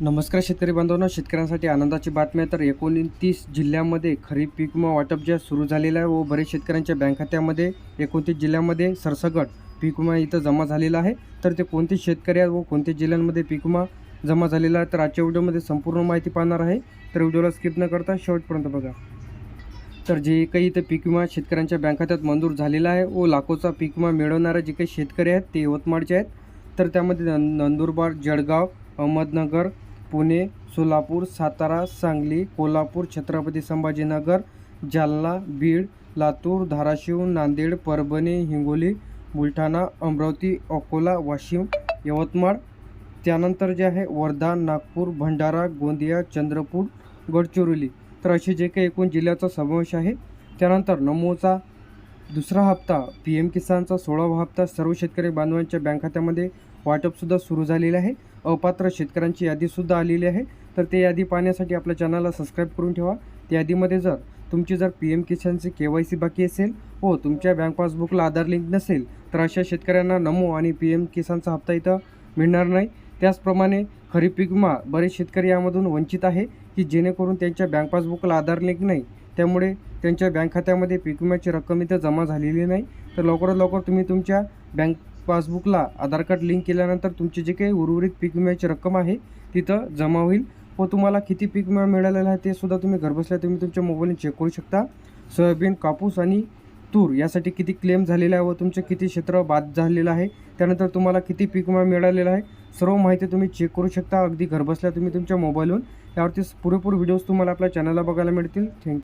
नमस्कार शेतकरी बांधवांनो शेतकऱ्यांसाठी आनंदाची बातमी आहे. तर एकोणतीस जिल्ह्यामध्ये खरीप पीक विमा वाटप जे सुरू झालेलं आहे व बरेच शेतकऱ्यांच्या बँक खात्यामध्ये एकोणतीस जिल्ह्यामध्ये सरसगट पीक विमा इथं जमा झालेला आहे. तर ते कोणते शेतकरी आहेत व कोणत्या जिल्ह्यांमध्ये पीक विमा जमा झालेला आहे तर आजच्या व्हिडिओमध्ये संपूर्ण माहिती पाहणार आहे. तर व्हिडिओला स्किप न करता शेवटपर्यंत बघा. तर जे काही इथं पीक विमा शेतकऱ्यांच्या बँक खात्यात मंजूर झालेला आहे व लाखोचा पीक विमा मिळवणारे जे काही शेतकरी आहेत ते यवतमाळचे आहेत. तर त्यामध्ये नंदुरबार जळगाव अहमदनगर पुणे सोलापूर सातारा सांगली कोल्हापूर छत्रपती संभाजीनगर जालना बीड लातूर धाराशिव नांदेड परभणी हिंगोली बुलढाणा अमरावती अकोला वाशिम यवतमाळ. त्यानंतर जे आहे वर्धा नागपूर भंडारा गोंदिया चंद्रपूर गडचिरोली. तर असे जे काही एकूण जिल्ह्याचा समावेश आहे. त्यानंतर नमोचा दुसरा हप्ता पी एम किसानचा सोळावा हप्ता सर्व शेतकरी बांधवांच्या बँक खात्यामध्ये वाटपसुद्धा सुरू झालेलं आहे. अपात्र शेतकऱ्यांची यादीसुद्धा आलेली आहे. तर ते यादी पाहण्यासाठी आपल्या चॅनलला सबस्क्राईब करून ठेवा. त्या यादीमध्ये जर तुमची जर पी एम किसानची के वाय सी बाकी असेल व तुमच्या बँक पासबुकला आधार लिंक नसेल तर अशा शेतकऱ्यांना नमो आणि पी एम किसानचा हप्ता इथं मिळणार नाही. त्याचप्रमाणे खरीप पीक विमा बरेच शेतकरी यामधून वंचित आहे की जेणेकरून त्यांच्या बँक पासबुकला आधार लिंक नाही. त्यामुळे त्यांच्या बँक खात्यामध्ये पीक विम्याची रक्कम इथं जमा झालेली नाही. तर लवकरात लवकर तुम्ही तुमच्या बँक पासबुकला आधार कार्ड लिंक केल्यानंतर तुमची जे काही उर्वरित पीक विम्याची रक्कम आहे तिथं जमा होईल. व तुम्हाला किती पीक विमा मिळालेला आहे ते सुद्धा तुम्ही घरबसल्या तुम्ही तुमच्या मोबाईलने चेक करू शकता. सोयाबीन कापूस आणि तूर यासाठी किती क्लेम झालेला आहे व तुमचे किती क्षेत्र बाद झालेलं आहे त्यानंतर तुम्हाला किती पीक विमा मिळालेला आहे सर्व माहिती तुम्ही चेक करू शकता. अगदी घरबसल्या तुम्ही तुमच्या मोबाईलवरून यावरती पुरेपूर व्हिडिओज तुम्हाला आपल्या चॅनलला बघायला मिळतील. थँक्यू